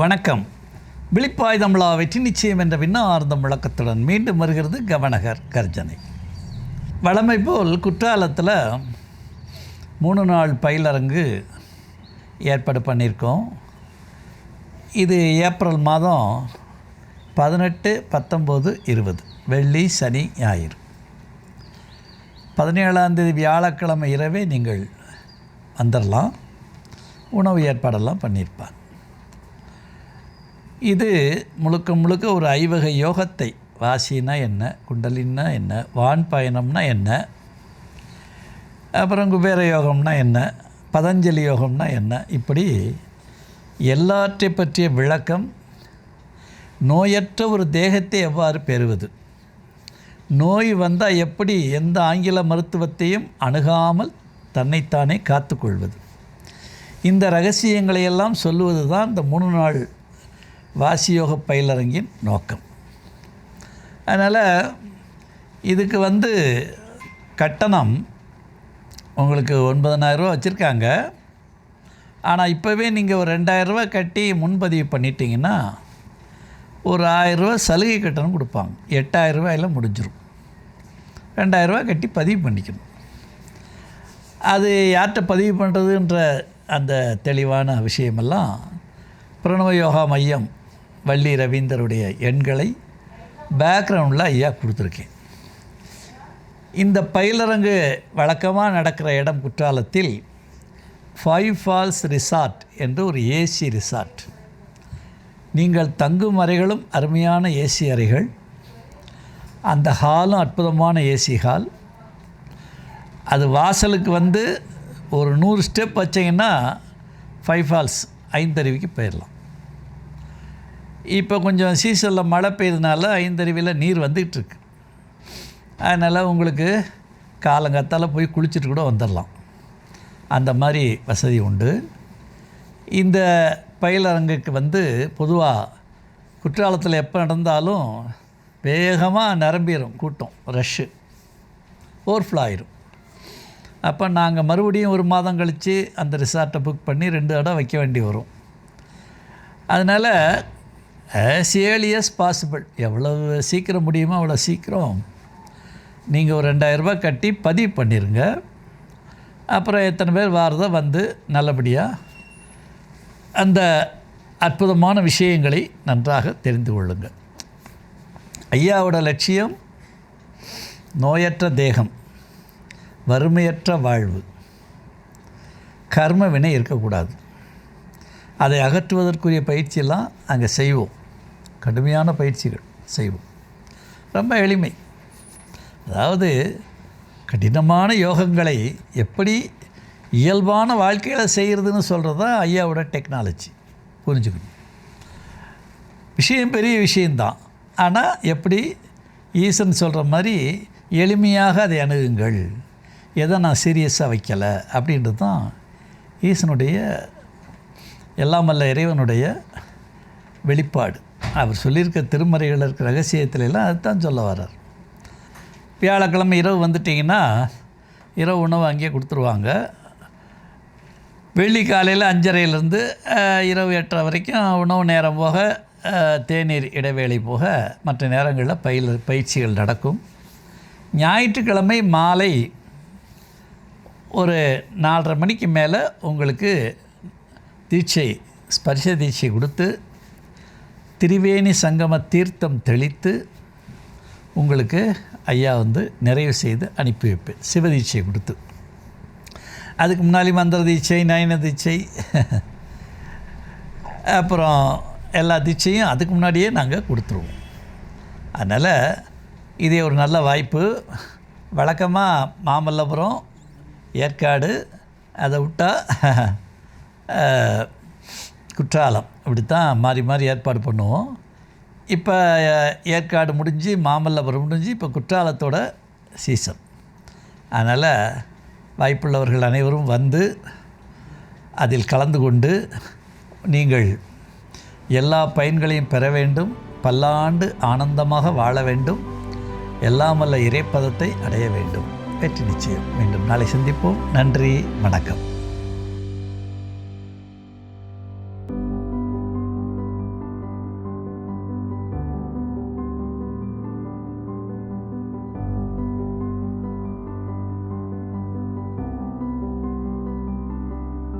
வணக்கம். விழிப்பாய் தமிழா வெற்றி நிச்சயம் என்ற விண்ணார்ந்த முழக்கத்துடன் மீண்டும் வருகிறது கவனகர் கர்ஜனை. வழமை போல் குற்றாலத்தில் மூணு நாள் பயிலரங்கு ஏற்பாடு பண்ணியிருக்கோம் இது ஏப்ரல் மாதம் பதினெட்டு பத்தொம்போது இருபது. வெள்ளி சனி ஞாயிறு. பதினேழாம் தேதி வியாழக்கிழமை இரவே நீங்கள் வந்துடலாம் உணவு ஏற்பாடெல்லாம் பண்ணியிருப்பாங்க இது முழுக்க முழுக்க ஒரு ஐவகை யோகத்தை. வாசினா என்ன குண்டலின்னா என்ன வான் பயணம்னா என்ன அப்புறம் குபேர யோகம்னா என்ன பதஞ்சலி யோகம்னா என்ன இப்படி எல்லாற்றை பற்றிய விளக்கம் நோயற்ற ஒரு தேகத்தை எவ்வாறு பெறுவது? நோய் வந்தால் எப்படி எந்த ஆங்கில மருத்துவத்தையும் அணுகாமல் தன்னைத்தானே காத்துக்கொள்வது? இந்த ரகசியங்களையெல்லாம் சொல்லுவது தான் இந்த மூணு நாள் வாசியோக பயிலரங்கின் நோக்கம். அதனால் இதுக்கு வந்து கட்டணம் உங்களுக்கு ஒன்பதனாயிரரூவா வச்சுருக்காங்க. ஆனால் இப்போவே நீங்கள் ஒரு ரெண்டாயிரரூவா கட்டி முன்பதிவு பண்ணிட்டீங்கன்னா ஒரு ஆயிரரூவா சலுகை கட்டணம் கொடுப்பாங்க. எட்டாயிரரூவாயில் முடிஞ்சிடும் ரெண்டாயிரரூவா கட்டி பதிவு பண்ணிக்கணும். அது யார்கிட்ட பதிவு பண்ணுறதுன்ற அந்த தெளிவான விஷயமெல்லாம் பிரணவ யோகா மையம் வள்ளி ரவீந்தருடைய எண்களை பேக்ரவுண்டில் ஐயா கொடுத்துருக்கேன். இந்த பயிலரங்கு வழக்கமாக நடக்கிற இடம் குற்றாலத்தில் ஃபைவ் ஃபால்ஸ் ரிசார்ட் என்று ஒரு ஏசி ரிசார்ட் நீங்கள் தங்கும் அறைகளும் அருமையான ஏசி அறைகள். அந்த ஹாலும் அற்புதமான ஏசி ஹால் அது வாசலுக்கு வந்து ஒரு நூறு ஸ்டெப் வச்சிங்கன்னா ஃபைவ் ஃபால்ஸ் ஐந்தருவிக்கு போயிடலாம். இப்போ கொஞ்சம் சீசனில் மழை பெய்யுறதுனால ஐந்தருவியில் நீர் வந்துகிட்ருக்கு. அதனால் உங்களுக்கு காலங்கத்தால் போய் குளிச்சுட்டு கூட வந்துடலாம் அந்த மாதிரி வசதி உண்டு. இந்த பயிலரங்குக்கு வந்து பொதுவாக குற்றாலத்தில் எப்போ நடந்தாலும் வேகமாக நிரம்பிடும் கூட்டம் ரஷ்ஷு ஓவர்ஃப்ளோ ஆயிரும். அப்போ நாங்கள் மறுபடியும் ஒரு மாதம் கழித்து அந்த ரிசார்ட்டை புக் பண்ணி ரெண்டு இடம் வைக்க வேண்டி வரும். அதனால் ஆஸ் ஏர்லி பாசிபிள் எவ்வளவு சீக்கிரம் முடியுமோ அவ்வளோ சீக்கிரம். நீங்கள் ஒரு ரெண்டாயிரரூபா கட்டி பதிவு பண்ணிடுங்க அப்புறம் எத்தனை பேர் வாரதோ வந்து நல்லபடியாக அந்த அற்புதமான விஷயங்களை நன்றாக தெரிந்து கொள்ளுங்கள் ஐயாவோட லட்சியம் நோயற்ற தேகம் வறுமையற்ற வாழ்வு. கர்ம வினை இருக்கக்கூடாது. அதை அகற்றுவதற்குரிய பயிற்சியெல்லாம் அங்கே செய்வோம். கடுமையான பயிற்சிகள் செய்வோம். ரொம்ப எளிமை. அதாவது கடினமான யோகங்களை எப்படி இயல்பான வாழ்க்கையில் செய்கிறதுன்னு சொல்கிறது தான் ஐயாவோட டெக்னாலஜி. புரிஞ்சுக்கணும். விஷயம் பெரிய விஷயந்தான் ஆனால் எப்படி ஈசன் சொல்கிற மாதிரி எளிமையாக அதை அணுகுங்கள். எதை நான் சீரியஸாக வைக்கலை அப்படின்றது தான் ஈசனுடைய எல்லாம் வல்ல இறைவனுடைய வெளிப்பாடு. அவர் சொல்லியிருக்க திருமறைகளில் இருக்கிற ரகசியத்துல எல்லாம் அதுதான் சொல்ல வர்றார். வியாழக்கிழமை இரவு வந்துட்டிங்கன்னா இரவு உணவு அங்கேயே கொடுத்துருவாங்க. வெள்ளி காலையில் அஞ்சரையிலேருந்து இரவு எட்டரை வரைக்கும் உணவு நேரம் போக தேநீர் இடைவேளை போக மற்ற நேரங்களில் பயில் பயிற்சிகள் நடக்கும். ஞாயிற்றுக்கிழமை மாலை ஒரு நாலரை மணிக்கு மேலே உங்களுக்கு தீட்சை ஸ்பர்ஷ தீட்சை கொடுத்து திரிவேணி சங்கம தீர்த்தம் தெளித்து உங்களுக்கு ஐயா வந்து நிறைவு செய்து அனுப்பி வைப்பேன். சிவதீட்சை கொடுத்து. அதுக்கு முன்னாடி மந்திர தீட்சை நயன தீட்சை அப்புறம் எல்லா தீட்சையும் அதுக்கு முன்னாடியே நாங்கள் கொடுத்துருவோம். அதனால் இதே ஒரு நல்ல வாய்ப்பு. வழக்கமாக மாமல்லபுரம் ஏற்காடு அதை விட்டால் குற்றாலம். இப்படித்தான் மாறி மாறி ஏற்பாடு பண்ணுவோம். இப்போ ஏற்காடு முடிஞ்சு மாமல்லபுரம் முடிஞ்சு இப்போ குற்றாலத்தோட சீசன் அதனால் வாய்ப்புள்ளவர்கள் அனைவரும் வந்து அதில் கலந்து கொண்டு நீங்கள் எல்லா பயன்களையும் பெற வேண்டும். பல்லாண்டு ஆனந்தமாக வாழ வேண்டும். எல்லாம் இறைப்பதத்தை அடைய வேண்டும். வெற்றி நிச்சயம். மீண்டும் நாளை சந்திப்போம். நன்றி வணக்கம்.